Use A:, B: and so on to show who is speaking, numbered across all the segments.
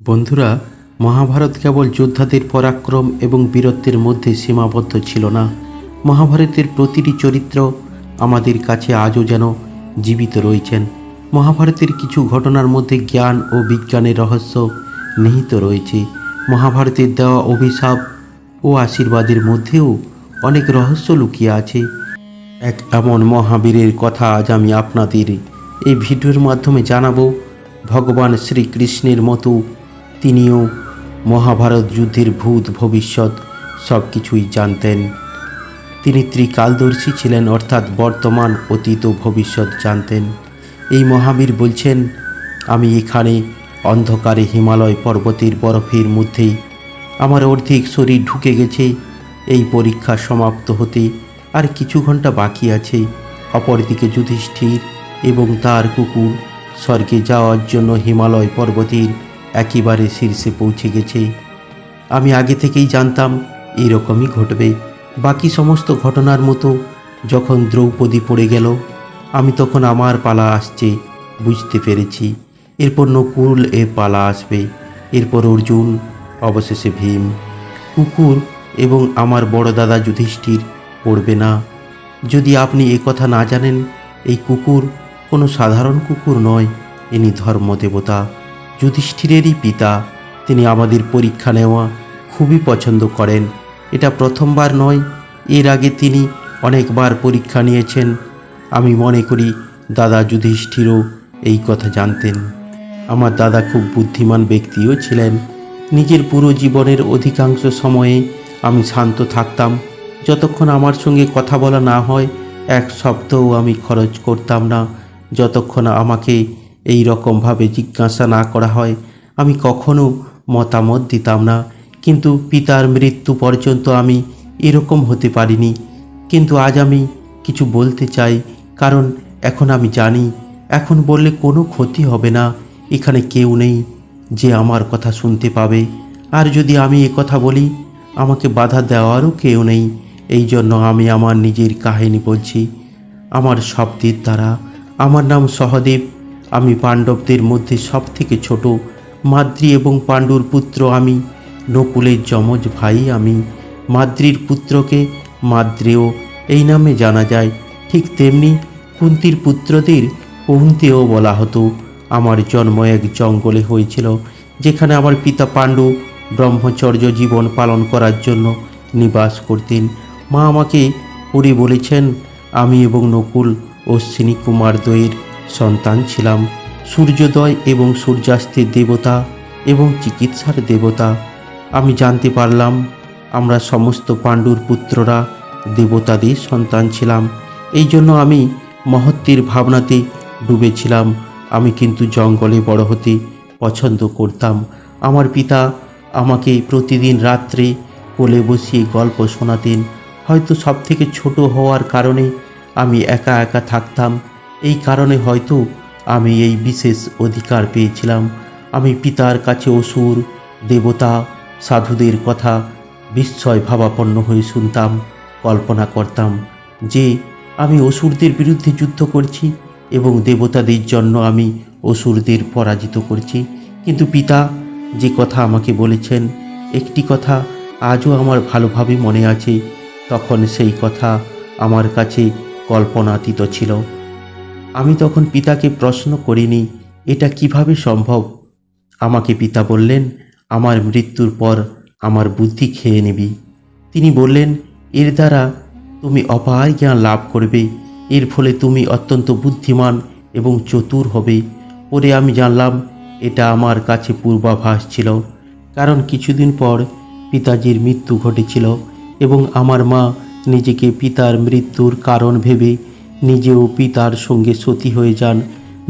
A: বন্ধুরা, মহাভারত কেবল যোদ্ধাদের পরাক্রম এবং বীরত্বের মধ্যে সীমাবদ্ধ ছিল না। মহাভারতের প্রতিটি চরিত্র আমাদের কাছে আজও যেন জীবিত রয়েছেন। মহাভারতের কিছু ঘটনার মধ্যে জ্ঞান ও বিজ্ঞানের রহস্য নিহিত রয়েছে। মহাভারতের দেওয়া অভিশাপ ও আশীর্বাদের মধ্যেও অনেক রহস্য লুকিয়ে আছে। এক এমন মহাবীরের কথা আজ আমি আপনাদের এই ভিডিওর মাধ্যমে জানাব। ভগবান শ্রীকৃষ্ণের মতো তিনিও মহাভারত যুদ্ধের ভূত ভবিষ্যৎ সব কিছুই জানতেন। তিনি ত্রিকালদর্শী ছিলেন, অর্থাৎ বর্তমান অতীত ও ভবিষ্যৎ জানতেন। এই মহাবীর বলছেন, আমি এখানে অন্ধকারে হিমালয় পর্বতের বরফের মধ্যেই। আমার অর্ধেক শরীর ঢুকে গেছে। এই পরীক্ষা সমাপ্ত হতে আর কিছু ঘণ্টা বাকি আছে। অপরদিকে যুধিষ্ঠির এবং তার কুকুর স্বর্গে যাওয়ার জন্য হিমালয় পর্বতের একেবারে শীর্ষে পৌঁছে গেছে। আমি আগে থেকেই জানতাম, এরকমই ঘটবে। বাকি সমস্ত ঘটনার মতো যখন দ্রৌপদী পড়ে গেল, আমি তখন আমার পালা আসছে, বুঝতে পেরেছি। এরপর নকুল এর পালা আসবে, এরপর অর্জুন, অবশেষে ভীম। কুকুর এবং আমার বড় দাদা যুধিষ্ঠির পড়বে না। যদি আপনি এ কথা না জানেন, এই কুকুর কোনো সাধারণ কুকুর নয়, ইনি ধর্মদেবতা। যুধিষ্ঠিরেরই পিতা, তিনি আমাদের পরীক্ষা নেওয়া খুবই পছন্দ করেন। এটা প্রথমবার নয়, এর আগে তিনি অনেকবার পরীক্ষা নিয়েছেন। আমি মনে করি দাদা যুধিষ্ঠিরও এই কথা জানতেন। আমার দাদা খুব বুদ্ধিমান ব্যক্তিও ছিলেন। নিজের পুরো জীবনের অধিকাংশ সময়ে আমি শান্ত থাকতাম। যতক্ষণ আমার সঙ্গে কথা বলা না হয়, এক শব্দও আমি খরচ করতাম না। যতক্ষণ আমাকে এই রকমভাবে জিজ্ঞাসা না করা হয়। আমি কখনো মতামত দিতাম না। কিন্তু পিতার মৃত্যু পর্যন্ত আমি এরকম হতে পারিনি। কিন্তু আজ আমি কিছু বলতে চাই, কারণ এখন আমি জানি, এখন বললে কোনো ক্ষতি হবে না। এখানে কেউ নেই যে আমার কথা শুনতে পাবে। আর যদি আমি এ কথা বলি, আমাকে বাধা দেওয়ারও কেউ নেই। এই জন্য আমি আমার নিজের কাহিনী বলছি। আমার শব্দের দ্বারা। আমার নাম সহদেব। আমি পাণ্ডবদের মধ্যে সব থেকে ছোট। মাদ্রি এবং পাণ্ডুর পুত্র আমি। নকুলের যমজ ভাই আমি। মাদ্রির পুত্রকে মাদ্রেয় এই নামে জানা যায়। ঠিক তেমনি কুন্তির পুত্রদের কুন্তেও বলা হতো। আমার জন্ম এক জঙ্গলে হয়েছিল, যেখানে আমার পিতা পাণ্ডু ব্রহ্মচর্য জীবন পালন করার জন্য নিবাস করতেন। মা আমাকে পড়ে বলেছেন, আমি এবং নকুল অশ্বিনী কুমার দ্বয়ের সন্তান ছিলাম। সূর্যোদয় এবং সূর্যাস্তের দেবতা এবং চিকিৎসার দেবতা। আমি জানতে পারলাম, আমরা সমস্ত পাণ্ডুর পুত্ররা দেবতাদের সন্তান ছিলাম। এই জন্য আমি মহত্বের ভাবনাতে ডুবেছিলাম। আমি কিন্তু জঙ্গলে বড় হতে পছন্দ করতাম। আমার পিতা আমাকে প্রতিদিন রাত্রে কোলে বসিয়ে গল্প শোনাতেন। হয়তো সব থেকে ছোট হওয়ার কারণে আমি একা একা থাকতাম। এই কারণে হয়তো আমি এই বিশেষ অধিকার পেয়েছিলাম। আমি পিতার কাছে অসুর, দেবতা, সাধুদের কথা বিস্ময় ভাবাপন্ন হয়ে শুনতাম, কল্পনা করতাম যে আমি অসুরদের বিরুদ্ধে যুদ্ধ করছি এবং দেবতাদের জন্য আমি অসুরদের পরাজিত করছি। কিন্তু পিতা যে কথা আমাকে বলেছেন, একটি কথা আজও আমার ভালোভাবে মনে আছে, তখন সেই কথা আমার কাছে কল্পনাতীত ছিল। আমি তখন পিতাকে প্রশ্ন করিনি, এটা কীভাবে সম্ভব? আমাকে পিতা বললেন, আমার মৃত্যুর পর আমার বুদ্ধি খেয়ে নিবি। তিনি বললেন, এর দ্বারা তুমি অপার জ্ঞান লাভ করবে, এর ফলে তুমি অত্যন্ত বুদ্ধিমান এবং চতুর হবে। পরে আমি জানলাম, এটা আমার কাছে পূর্বাভাস ছিল, কারণ কিছুদিন পর পিতাজির মৃত্যু ঘটেছিল এবং আমার মা নিজেকে পিতার মৃত্যুর কারণ ভেবে নিজেও পিতার সঙ্গে সতী হয়ে যান।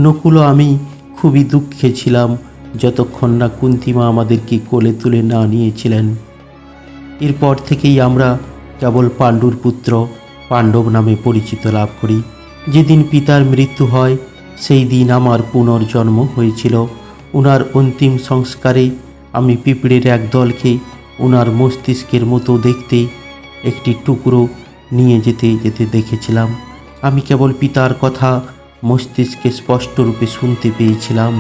A: নকুলও আমি খুবই দুঃখে ছিলাম, যতক্ষণ না কুন্তিমা আমাদেরকে কোলে তুলে না নিয়েছিলেন। এরপর থেকেই আমরা কেবল পাণ্ডুর পুত্র পাণ্ডব নামে পরিচিত লাভ করি। যেদিন পিতার মৃত্যু হয়, সেই দিন আমার পুনর্জন্ম হয়েছিল। ওনার অন্তিম সংস্কারে আমি পিঁপড়ের এক দলকে ওনার মস্তিষ্কের মতো দেখতে একটি টুকরো নিয়ে যেতে যেতে দেখেছিলাম। আমি কেবল পিতার কথা মস্তিষ্কে স্পষ্টরূপে শুনতে পেয়েছিলাম।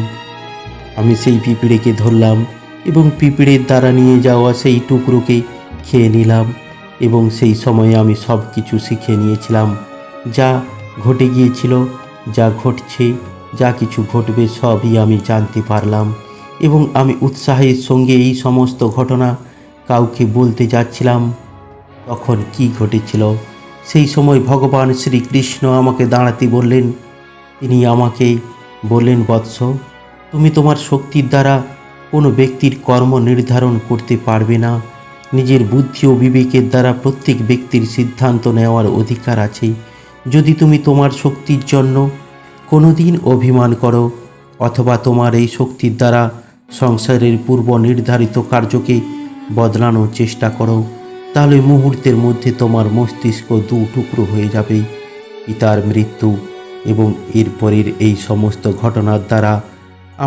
A: আমি সেই পিঁপড়েকে ধরলাম এবং পিঁপড়ের দ্বারা নিয়ে যাওয়া সেই টুকরোকে খেয়ে নিলাম এবং সেই সময়ে আমি সব কিছু শিখে নিয়েছিলাম। যা ঘটে গিয়েছিল, যা ঘটছে, যা কিছু ঘটবে সবই আমি জানতে পারলাম এবং আমি উৎসাহের সঙ্গে এই সমস্ত ঘটনা কাউকে বলতে যাচ্ছিলাম, তখন কি ঘটেছিল সেই সময় ভগবান শ্রীকৃষ্ণ আমাকে দাঁড়াতে বললেন, তিনি আমাকে বললেন, বৎস, তুমি তোমার শক্তির দ্বারা কোনো ব্যক্তির কর্ম নির্ধারণ করতে পারবে না। নিজের বুদ্ধি ও বিবেকের দ্বারা প্রত্যেক ব্যক্তির সিদ্ধান্ত নেওয়ার অধিকার আছে। যদি তুমি তোমার শক্তির জন্য কোনো দিন অভিমান করো, অথবা তোমার এই শক্তির দ্বারা সংসারের পূর্ব নির্ধারিত কার্যকে বদলানোর চেষ্টা করো। তাহলে মুহূর্তের মধ্যে তোমার মস্তিষ্ক দু টুকরো হয়ে যাবে। পিতার মৃত্যু এবং এরপরের এই সমস্ত ঘটনার দ্বারা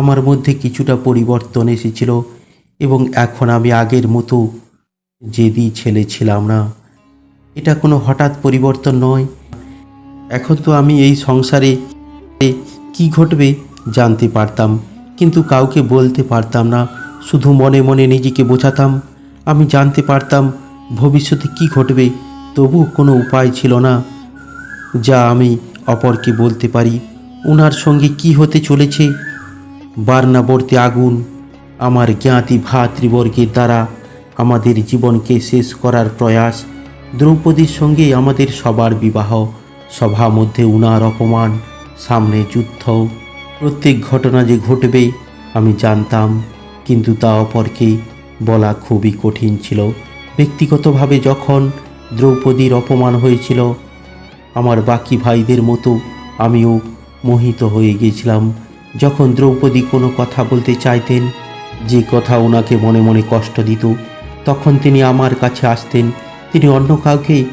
A: আমার মধ্যে কিছুটা পরিবর্তন এসেছিল এবং এখন আমি আগের মতো জেদি ছেলে ছিলাম না। এটা কোনো হঠাৎ পরিবর্তন নয়। এখন তো আমি এই সংসারে কি ঘটবে জানতে পারতাম, কিন্তু কাউকে বলতে পারতাম না। শুধু মনে মনে নিজেকে বোঝাতাম। আমি জানতে পারতাম ভবিষ্যতে কি ঘটবে তবু কোনো উপায় ছিল না। যা আমি অপরকে বলতে পারি ওনার সঙ্গে কি হতে চলেছে? বার্নাবর্তী আগুন, আমার জ্ঞাতি ভাতৃবর্গের দ্বারা আমাদের জীবনকে শেষ করার প্রয়াস, দ্রৌপদীর সঙ্গে আমাদের সবার বিবাহ, সভা মধ্যে উনার অপমান, সামনে যুদ্ধ, প্রত্যেক ঘটনা যে ঘটবে আমি জানতাম, কিন্তু তা অপরকে বলা খুবই কঠিন ছিল। ব্যক্তিগতভাবে যখন দ্রৌপদীর অপমান হয়েছিল, আমার বাকি ভাইদের মতো আমিও মোহিত হয়ে গিয়েছিলাম যখন দ্রৌপদী কোনো কথা বলতে চাইতেন, যে কথা ওনাকে মনে মনে কষ্ট দিত, তখন তিনি আমার কাছে আসতেন। তিনি অন্য কাউকে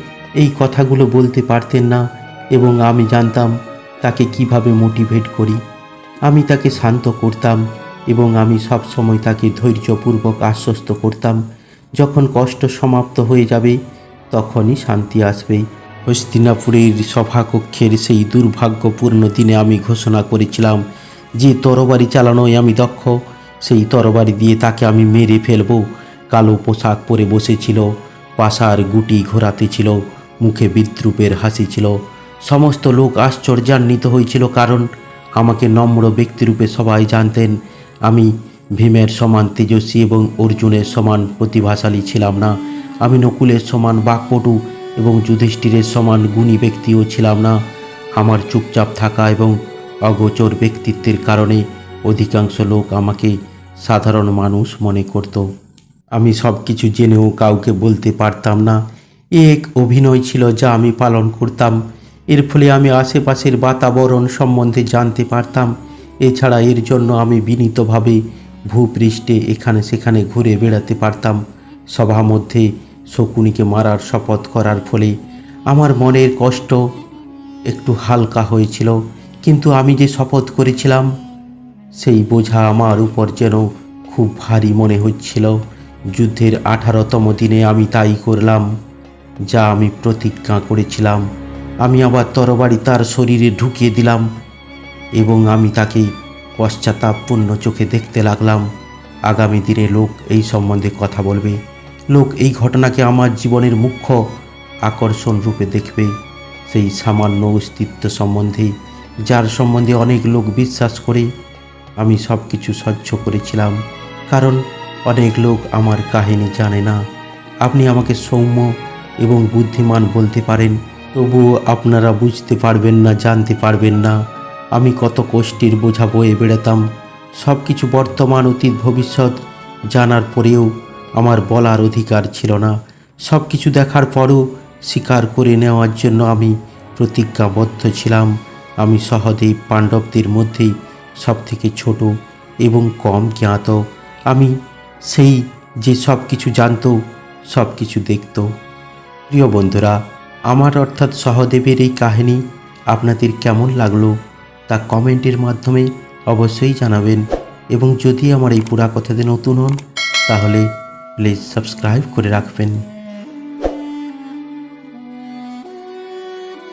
A: এই কথাগুলো বলতে পারতেন না এবং আমি জানতাম তাকে কীভাবে মোটিভেট করি। আমি তাকে শান্ত করতাম এবং আমি সব সময় তাকে ধৈর্যপূর্বক আশ্বস্ত করতাম। যখন কষ্ট সমাপ্ত হয়ে যাবে, তখনই শান্তি আসবে। হস্তিনাপুরের সভাকক্ষের সেই দুর্ভাগ্যপূর্ণ দিনে আমি ঘোষণা করেছিলাম যে তরবারি চালানোয় আমি দক্ষ, সেই তরবারি দিয়ে তাকে আমি মেরে ফেলব। কালো পোশাক পরে বসেছিল, পাশার গুটি ঘোরাতে ছিল, মুখে বিদ্রুপের হাসি ছিল। সমস্ত লোক আশ্চর্যান্বিত হয়েছিল কারণ আমাকে নম্র ব্যক্তিরূপে সবাই জানতেন, আমি ভীমের সমান তেজস্বী এবং অর্জুনের সমান প্রতিভাশালী ছিলাম না। আমি নকুলের সমান বাকপটু এবং যুধিষ্ঠিরের সমান গুণী ব্যক্তিও ছিলাম না। আমার চুপচাপ থাকা এবং অগোচর ব্যক্তিত্বের কারণে অধিকাংশ লোক আমাকে সাধারণ মানুষ মনে করত। আমি সব কিছু জেনেও কাউকে বলতে পারতাম না। এ এক অভিনয় ছিল যা আমি পালন করতাম। এর ফলে আমি আশেপাশের বাতাবরণ সম্বন্ধে জানতে পারতাম। এছাড়া এর জন্য আমি বিনীতভাবে ভূপৃষ্ঠে এখানে সেখানে ঘুরে বেড়াতে পারতাম। সভা মধ্যে শকুনিকে মারার শপথ করার ফলে আমার মনের কষ্ট একটু হালকা হয়েছিল। কিন্তু আমি যে শপথ করেছিলাম, সেই বোঝা আমার উপর যেন খুব ভারী মনে হচ্ছিল। যুদ্ধের আঠারোতম দিনে আমি তাই করলাম, যা আমি প্রতিজ্ঞা করেছিলাম। আমি আবার তরবারি তার শরীরে ঢুকিয়ে দিলাম এবং আমি তাকে পশ্চাতাপপূর্ণ চোখে দেখতে লাগলাম। আগামী দিনে লোক এই সম্বন্ধে কথা বলবে। লোক এই ঘটনাকে আমার জীবনের মুখ্য আকর্ষণ রূপে দেখবে। সেই সামান্য অস্তিত্ব সম্বন্ধে, যার সম্বন্ধে অনেক লোক বিশ্বাস করে, আমি সব কিছু সহ্য করেছিলাম। কারণ অনেক লোক আমার কাহিনী জানে না। আপনি আমাকে সৌম্য এবং বুদ্ধিমান বলতে পারেন, তবুও আপনারা বুঝতে পারবেন না, জানতে পারবেন না। আমি কত কষ্টের বোঝা বয়ে বেড়াতাম। সব কিছু বর্তমান অতীত, ভবিষ্যৎ জানার পরেও আমার বলার অধিকার ছিল না। সব কিছু দেখার পরও স্বীকার করে নেওয়ার জন্য আমি প্রতিজ্ঞাবদ্ধ ছিলাম। আমি সহদেব পাণ্ডবদের মধ্যেই সব থেকে ছোট এবং কম জ্ঞাত। আমি সেই যে সব কিছু জানত সব কিছু দেখত। প্রিয় বন্ধুরা, আমার অর্থাৎ সহদেবের এই কাহিনী আপনাদের কেমন লাগল? তা কমেন্টের মাধ্যমে অবশ্যই জানাবেন এবং যদি আমার এই পুরা কথাতে নতুন হন, তাহলে প্লিজ সাবস্ক্রাইব করে রাখবেন।